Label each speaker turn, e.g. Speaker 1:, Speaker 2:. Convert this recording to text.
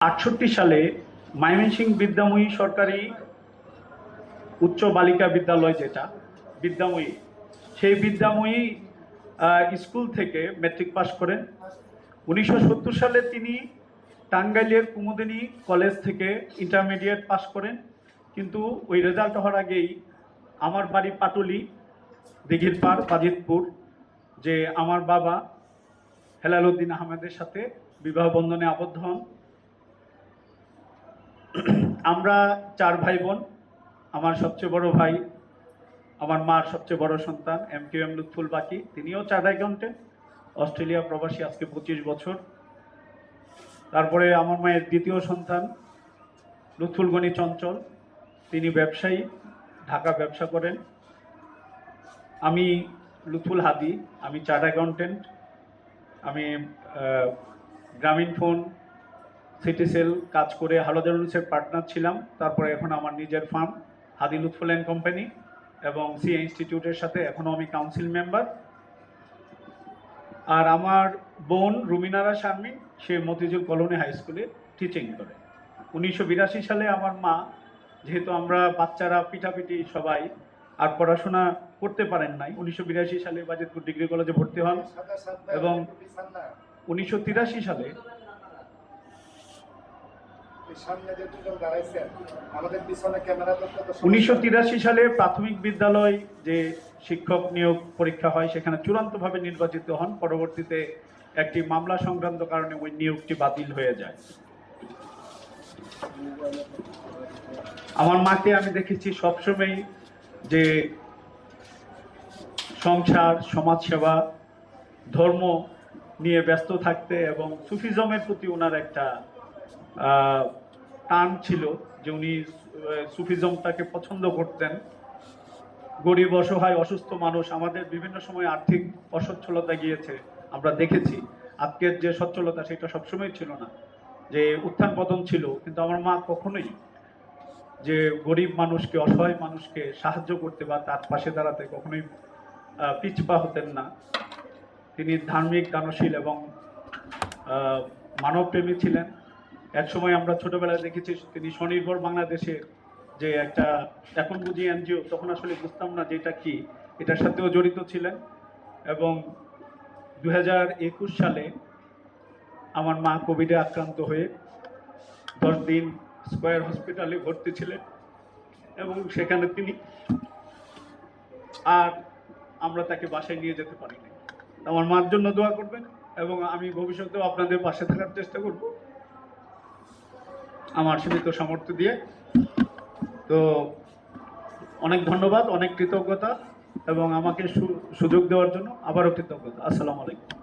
Speaker 1: আটষট্টি সালে ময়মনসিংহ বিদ্যাময়ী সরকারি উচ্চ বালিকা বিদ্যালয় যেটা, বিদ্যাময়ী, সেই বিদ্যাময়ী স্কুল থেকে মেট্রিক পাশ করেন। উনিশশো সত্তর সালে তিনি টাঙ্গাইলের কুমুদিনী কলেজ থেকে ইন্টারমিডিয়েট পাশ করেন। কিন্তু ওই রেজাল্ট হওয়ার আগেই আমার বাড়ি পাটুলি, দিঘির পাড় বাজিতপুর, যে আমার বাবা হেলাল উদ্দিন আহমেদের সাথে বিবাহ বন্ধনে আবদ্ধ হন। আমরা চার ভাই বোন আমার সবচেয়ে বড় ভাই, আমার মার সবচেয়ে বড় সন্তান, এম কিউ এম লুৎফুল বাকি, তিনিও চার্ট অ্যাকাউন্টেন্ট অস্ট্রেলিয়া প্রবাসী আজকে পঁচিশ বছর। তারপরে আমার মায়ের দ্বিতীয় সন্তান, লুৎফুল গনি চঞ্চল, তিনি ব্যবসায়ী, ঢাকা ব্যবসা করেন। আমি লুৎফুল হাদি, আমি চার্ট অ্যাকাউন্টেন্ট আমি গ্রামীণ ফোন সিটি সেল কাজ করে হালদারুলসের পার্টনার ছিলাম। তারপরে এখন আমার নিজের firm Hadi Lutful and company এবং সি ইনস্টিটিউটের সাথে এখনও আমি কাউন্সিল মেম্বার। আর আমার বোন রুমিনারা শারমিন, সে মতিঝিল কলোনি হাই স্কুলে টিচিং করে। উনিশশো বিরাশি সালে আমার মা, যেহেতু আমরা বাচ্চারা পিঠাপিঠি সবাই, আর পড়াশোনা করতে পারেন নাই, উনিশশো বিরাশি সালে বাজিতপুর ডিগ্রি কলেজে ভর্তি হন। এবং উনিশশো তিরাশি সালে উনিশশো তিরাশি সালে প্রাথমিক বিদ্যালয় যে শিক্ষক নিয়োগ পরীক্ষা হয়, সেখানে চূড়ান্তভাবে নির্বাচিত হন। পরবর্তীতে একটি মামলা সংক্রান্ত কারণে ওই নিয়োগটি বাতিল হয়ে যায়। আমার মাকে আমি দেখেছি সবসময় যে সংসার, সমাজসেবা, ধর্ম নিয়ে ব্যস্ত থাকতে এবং সুফিজমের প্রতি ওনার একটা টান ছিল যে উনি সুফিজমটাকে পছন্দ করতেন। গরিব অসহায় অসুস্থ মানুষ আমাদের বিভিন্ন সময় আর্থিক অসচ্ছলতা গিয়েছে, আমরা দেখেছি। আজকের যে সচ্ছলতা সেটা সবসময় ছিল না। যে উত্থান পতন ছিল, কিন্তু আমার মা কখনোই যে গরিব মানুষকে, অসহায় মানুষকে সাহায্য করতে বা তার পাশে দাঁড়াতে কখনোই পিছপা হতেন না। তিনি ধার্মিক, দানশীল এবং মানবপ্রেমী ছিলেন। একসময় আমরা ছোটবেলায় দেখেছি তিনি স্বনির্ভর বাংলাদেশে যে একটা, এখন বুঝি এনজিও, তখন আসলে বুঝতাম না যে এটা কি, এটার সাথেও জড়িত ছিলেন। এবং দু সালে আমার মা কোভিডে আক্রান্ত হয়ে দশ দিন স্কয়ার হসপিটালে ভর্তি ছিলেন। এবং সেখানে তিনি আর আমরা তাকে বাসায় নিয়ে যেতে পারিনি। আমার মার জন্য দোয়া করবেন এবং আমি ভবিষ্যতেও আপনাদের পাশে থাকার চেষ্টা করব। আমার সীমিত সামর্থ্য দিয়ে। তো অনেক ধন্যবাদ, অনেক কৃতজ্ঞতা এবং আমাকে সুযোগ দেওয়ার জন্য আবারও কৃতজ্ঞতা। আসসালামু আলাইকুম।